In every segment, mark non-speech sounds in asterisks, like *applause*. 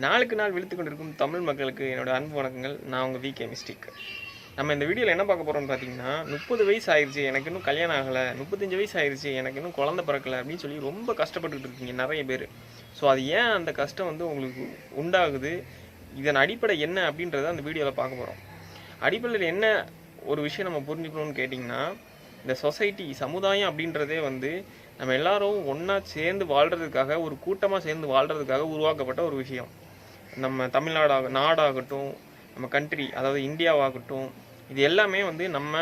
நாளுக்கு நாள் விழுத்து கொண்டிருக்கும் தமிழ் மக்களுக்கு என்னோடய அன்பு வணக்கங்கள். நான் உங்கள் விகே மிஸ்டிக் நம்ம இந்த வீடியோவில் என்ன பார்க்க போகிறோம்னு பார்த்தீங்கன்னா முப்பது வயசு ஆயிடுச்சு எனக்கு இன்னும் கல்யாணம் ஆகலை முப்பத்தஞ்சு வயசு ஆயிடுச்சு எனக்கு இன்னும் குழந்தை பிறக்கலை அப்படின்னு சொல்லி ரொம்ப கஷ்டப்பட்டுட்டு இருக்கீங்க நிறைய பேர். ஸோ அது ஏன் அந்த கஷ்டம் வந்து உங்களுக்கு உண்டாகுது? இதன் அடிப்படை என்ன அப்படின்றத அந்த வீடியோவில் பார்க்க போகிறோம் அடிப்படையில் என்ன ஒரு விஷயம் நம்ம புரிஞ்சுக்கணும்னு கேட்டிங்கன்னா இந்த சொசைட்டி சமுதாயம் அப்படின்றதே வந்து நம்ம எல்லாரும் ஒன்றா சேர்ந்து வாழ்கிறதுக்காக ஒரு கூட்டமாக சேர்ந்து வாழ்கிறதுக்காக உருவாக்கப்பட்ட ஒரு விஷயம். நம்ம தமிழ்நாடாக நாடாகட்டும் நம்ம கண்ட்ரி அதாவது இந்தியாவாகட்டும் இது எல்லாமே வந்து நம்ம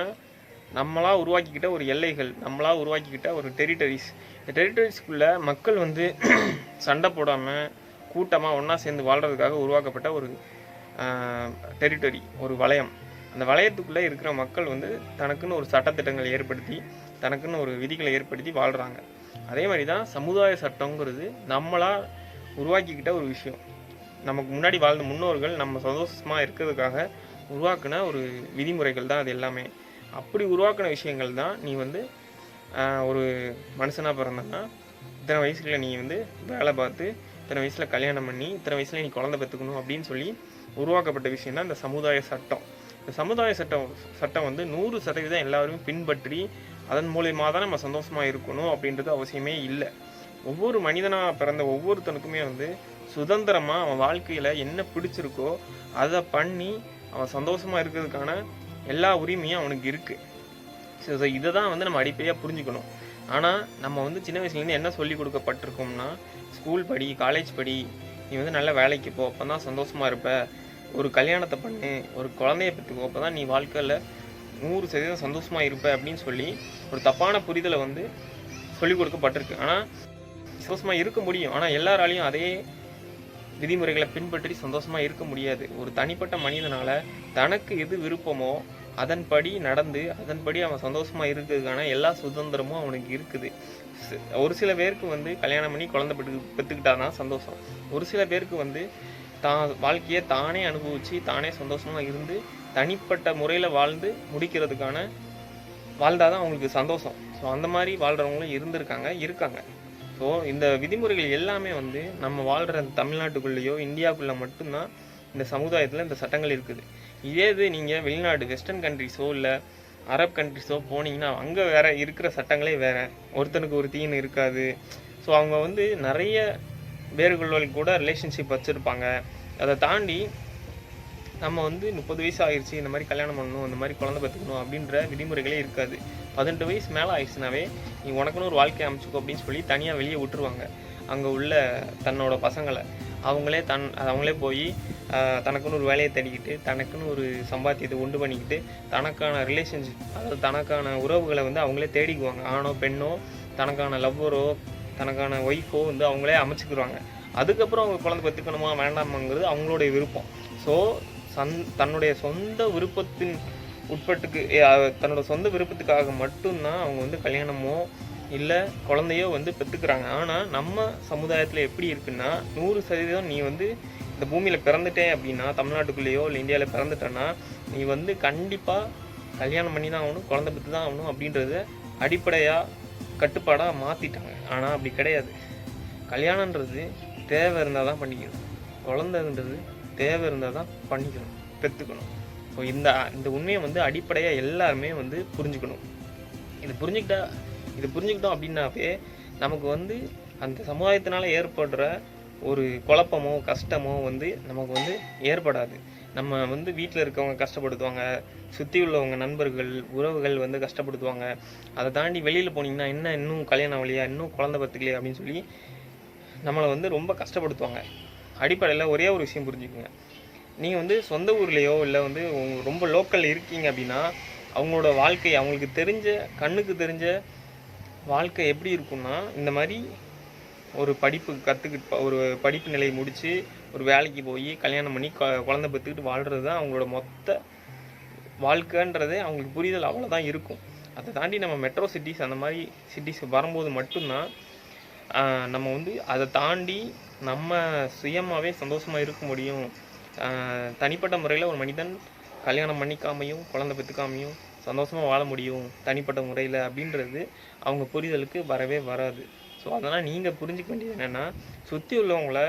நம்மளாக உருவாக்கிக்கிட்ட ஒரு எல்லைகள் நம்மளா உருவாக்கிக்கிட்ட ஒரு டெரிட்டரிஸ் இந்த டெரிட்டரிஸ்க்குள்ளே மக்கள் வந்து *clears throat* சண்டை போடாமல் கூட்டமாக ஒன்றா சேர்ந்து வாழ்கிறதுக்காக உருவாக்கப்பட்ட ஒரு டெரிட்டரி ஒரு வளையம். அந்த வளையத்துக்குள்ளே இருக்கிற மக்கள் வந்து தனக்குன்னு ஒரு சட்டத்திட்டங்கள் ஏற்படுத்தி தனக்குன்னு ஒரு விதிகளை ஏற்படுத்தி வாழ்கிறாங்க அதே மாதிரி தான் சமுதாய சட்டங்கிறது நம்மளாக உருவாக்கிக்கிட்ட ஒரு விஷயம். நமக்கு முன்னாடி வாழ்ந்த முன்னோர்கள் நம்ம சந்தோஷமாக இருக்கிறதுக்காக உருவாக்கின ஒரு விதிமுறைகள் தான் அது எல்லாமே. அப்படி உருவாக்கின விஷயங்கள் தான் நீ வந்து ஒரு மனுஷனாக பிறந்தனா இத்தனை வயசுல நீ வந்து வேலை பார்த்து இத்தனை வயசில் கல்யாணம் பண்ணி இத்தனை வயசில் நீ குழந்தை பெற்றுக்கணும் அப்படின்னு சொல்லி உருவாக்கப்பட்ட விஷயம் தான் இந்த சமுதாய சட்டம். இந்த சமுதாய சட்டம் சட்டம் வந்து நூறு சதவீதம் எல்லாருமே பின்பற்றி அதன் மூலயமா தான் நம்ம சந்தோஷமாக இருக்கணும் அப்படின்றது அவசியமே இல்லை. ஒவ்வொரு மனிதனாக பிறந்த ஒவ்வொருத்தனுக்குமே வந்து சுதந்திரமாக அவன் வாழ்க்கையில் என்ன பிடிச்சிருக்கோ அதை பண்ணி அவன் சந்தோஷமாக இருக்கிறதுக்கான எல்லா உரிமையும் அவனுக்கு இருக்குது ஸோ இதை தான் வந்து நம்ம அடிப்படையாக புரிஞ்சுக்கணும். ஆனால் நம்ம வந்து சின்ன வயசுலேருந்து என்ன சொல்லி கொடுக்கப்பட்டிருக்கோம்னா ஸ்கூல் படி காலேஜ் படி நீ வந்து நல்ல வேலைக்கு போ அப்போ தான் சந்தோஷமாக இருப்ப. ஒரு கல்யாணத்தை பண்ணு ஒரு குழந்தைய பெற்றுக்கோ அப்போ தான் நீ வாழ்க்கையில் நூறு சதவீதம் சந்தோஷமாக இருப்ப அப்படின்னு சொல்லி ஒரு தப்பான புரிதலை வந்து சொல்லிக் கொடுக்கப்பட்டிருக்கு. ஆனால் சந்தோஷமாக இருக்க முடியும். ஆனால் எல்லாராலையும் அதே விதிமுறைகளை பின்பற்றி சந்தோஷமாக இருக்க முடியாது. ஒரு தனிப்பட்ட மனிதனால தனக்கு எது விருப்பமோ அதன்படி நடந்து அதன்படி அவன் சந்தோஷமா இருக்கிறதுக்கான எல்லா சுதந்திரமும் அவனுக்கு இருக்குது. ஒரு சில பேருக்கு வந்து கல்யாணம் பண்ணி குழந்தை பெற்று பெற்றுக்கிட்டாதான் சந்தோஷம். ஒரு சில பேருக்கு வந்து தான் வாழ்க்கையை தானே அனுபவிச்சு தானே சந்தோஷமா இருந்து தனிப்பட்ட முறையில் வாழ்ந்து முடிக்கிறதுக்கான வாழ்ந்தாதான் அவங்களுக்கு சந்தோஷம். ஸோ அந்த மாதிரி வாழ்கிறவங்களும் இருந்திருக்காங்க இருக்காங்க. ஸோ இந்த விதிமுறைகள் எல்லாமே வந்து நம்ம வாழ்கிற தமிழ்நாட்டுக்குள்ளேயோ இந்தியாவுக்குள்ளே மட்டும்தான் இந்த சமுதாயத்தில் இந்த சட்டங்கள் இருக்குது. இதே இது நீங்கள் வெளிநாடு வெஸ்டர்ன் கண்ட்ரிஸோ இல்லை அரப் கண்ட்ரிஸோ போனீங்கன்னா அங்கே வேற இருக்கிற சட்டங்களே வேற. ஒருத்தனுக்கு ஒரு தீன் இருக்காது. ஸோ அவங்க வந்து நிறைய வேறுகளுடன் கூட ரிலேஷன்ஷிப் வச்சுருப்பாங்க. அதை தாண்டி நம்ம வந்து முப்பது வயசு ஆயிடுச்சு இந்த மாதிரி கல்யாணம் பண்ணணும் இந்த மாதிரி குழந்தை பார்த்துக்கணும் அப்படின்ற விதிமுறைகளே இருக்காது. பதினெட்டு வயசு மேலே ஆயிடுச்சுனாவே நீ உனக்குன்னு ஒரு வாழ்க்கை அமைச்சுக்கோ அப்படின்னு சொல்லி தனியாக வெளியே விட்டுருவாங்க. அங்கே உள்ள தன்னோட பசங்களை. அவங்களே தன் அவங்களே போய் தனக்குன்னு ஒரு வேலையை தேடிக்கிட்டு தனக்குன்னு ஒரு சம்பாத்தியத்தை உண்டு பண்ணிக்கிட்டு தனக்கான ரிலேஷன்ஷிப் அதாவது தனக்கான உறவுகளை வந்து அவங்களே தேடிக்குவாங்க. ஆணோ பெண்ணோ தனக்கான லவ்வரோ தனக்கான ஒய்ஃபோ வந்து அவங்களே அமைச்சுக்கிடுவாங்க அதுக்கப்புறம் அவங்க குழந்தை பெற்றுக்கணுமா வேண்டாமாங்கிறது அவங்களுடைய விருப்பம். ஸோ சந் தன்னுடைய சொந்த விருப்பத்தின் உட்பட்டுக்கு தன்னோட சொந்த விருப்பத்துக்காக மட்டும்தான் அவங்க வந்து கல்யாணமோ இல்லை குழந்தையோ வந்து பெற்றுக்கிறாங்க ஆனால் நம்ம சமுதாயத்தில் எப்படி இருக்குன்னா நூறு சதவீதம் நீ வந்து இந்த பூமியில் பிறந்துட்டேன் அப்படின்னா தமிழ்நாட்டுக்குள்ளேயோ இல்லை இந்தியாவில் பிறந்துட்டேன்னா நீ வந்து கண்டிப்பாக கல்யாணம் பண்ணி தான் ஆகணும் குழந்தை பெற்று தான் ஆகணும் அப்படின்றத அடிப்படையாக கட்டுப்பாடாக மாற்றிட்டாங்க ஆனால் அப்படி கிடையாது. கல்யாணன்றது தேவை இருந்தால் தான் பண்ணிக்கணும். குழந்தைன்றது தேவை இருந்தால் தான் பண்ணிக்கணும் பெற்றுக்கணும் ஸோ இந்த இந்த உண்மையை வந்து அடிப்படையாக எல்லாருமே வந்து புரிஞ்சுக்கணும். இது புரிஞ்சுக்கிட்டா இது புரிஞ்சுக்கிட்டோம் அப்படின்னாவே நமக்கு வந்து அந்த சமுதாயத்தினால் ஏற்படுற ஒரு குழப்பமோ கஷ்டமோ வந்து நமக்கு வந்து ஏற்படாது. நம்ம வந்து வீட்டில் இருக்கவங்க கஷ்டப்படுத்துவாங்க சுற்றி உள்ளவங்க நண்பர்கள் உறவுகள் வந்து கஷ்டப்படுத்துவாங்க. அதை தாண்டி வெளியில் போனீங்கன்னா என்ன இன்னும் கல்யாணம் வழியா இன்னும் குழந்த பத்துக்கலையா அப்படின்னு சொல்லி நம்மளை வந்து ரொம்ப கஷ்டப்படுத்துவாங்க. அடிப்படையில் ஒரே ஒரு விஷயம் புரிஞ்சுக்கோங்க. நீங்கள் வந்து சொந்த ஊர்லேயோ இல்லை வந்து உங்க ரொம்ப லோக்கல் இருக்கீங்க அப்படின்னா அவங்களோட வாழ்க்கை அவங்களுக்கு தெரிஞ்ச கண்ணுக்கு தெரிஞ்ச வாழ்க்கை எப்படி இருக்கும்னா இந்த மாதிரி ஒரு படிப்பு கற்றுக்கிட்டு ஒரு படிப்பு நிலையை முடித்து ஒரு வேலைக்கு போய் கல்யாணம் பண்ணி கொ- குழந்தை பெற்றுக்கிட்டு வாழ்கிறது தான் அவங்களோட மொத்த வாழ்க்கைன்றதே அவங்களுக்கு புரிதல் அவ்வளோதான் இருக்கும். அதை தாண்டி நம்ம மெட்ரோ சிட்டிஸ் அந்த மாதிரி சிட்டிஸ் வரும்போது மட்டும்தான் நம்ம வந்து அதை தாண்டி நம்ம சுயமாகவே சந்தோஷமாக இருக்க முடியும். தனிப்பட்ட முறையில் ஒரு மனிதன் கல்யாணம் பண்ணிக்காமையும் குழந்தை பெற்றுக்காமையும் சந்தோஷமாக வாழ முடியும் தனிப்பட்ட முறையில் அப்படின்றது அவங்க புரிதலுக்கு வரவே வராது. ஸோ அதெல்லாம் நீங்கள் புரிஞ்சுக்க வேண்டியது என்னென்னா சுற்றி உள்ளவங்கள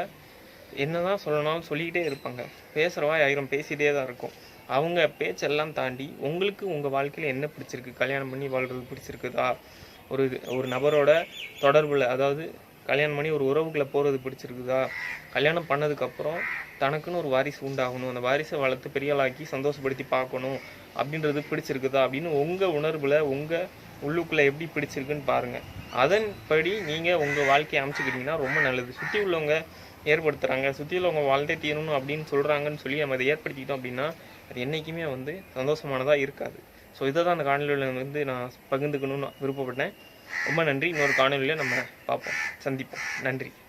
என்ன தான் சொல்லணும்னாலும் சொல்லிக்கிட்டே இருப்பாங்க. பேசுகிறவா ஆயிரம் பேசிகிட்டே தான் இருக்கும். அவங்க பேச்செல்லாம் தாண்டி உங்களுக்கு உங்கள் வாழ்க்கையில் என்ன பிடிச்சிருக்கு? கல்யாணம் பண்ணி வாழ்கிறது பிடிச்சிருக்குதா? ஒரு ஒரு நபரோட தொடர்பில் அதாவது கல்யாணம் பண்ணி ஒரு உறவுக்குள்ளே போகிறது பிடிச்சிருக்குதா? கல்யாணம் பண்ணதுக்கப்புறம் தனக்குன்னு ஒரு வாரிசு உண்டாகணும். அந்த வாரிசை வளர்த்து பெரியாளாக்கி சந்தோஷப்படுத்தி பார்க்கணும். அப்படின்றது பிடிச்சிருக்குதா? அப்படின்னு உங்கள் உணர்வில் உங்கள் உள்ளுக்குள்ளே எப்படி பிடிச்சிருக்குன்னு பாருங்கள் அதன்படி நீங்கள் உங்கள் வாழ்க்கையை அமைச்சிக்கிட்டிங்கன்னா ரொம்ப நல்லது. சுற்றி உள்ளவங்க ஏற்படுத்துகிறாங்க சுற்றி உள்ளவங்க வாழ்ந்தே தீரணும் அப்படின்னு சொல்கிறாங்கன்னு சொல்லி நம்ம அதை ஏற்படுத்திக்கிட்டோம் அப்படின்னா அது என்றைக்குமே வந்து சந்தோஷமானதாக இருக்காது. ஸோ இதை தான் அந்த காணொலியில் வந்து நான் பகிர்ந்துக்கணும்னு விருப்பப்பட்டேன். ரொம்ப நன்றி. இன்னொரு காணொலியில் நம்ம பார்ப்போம். சந்திப்போம். நன்றி.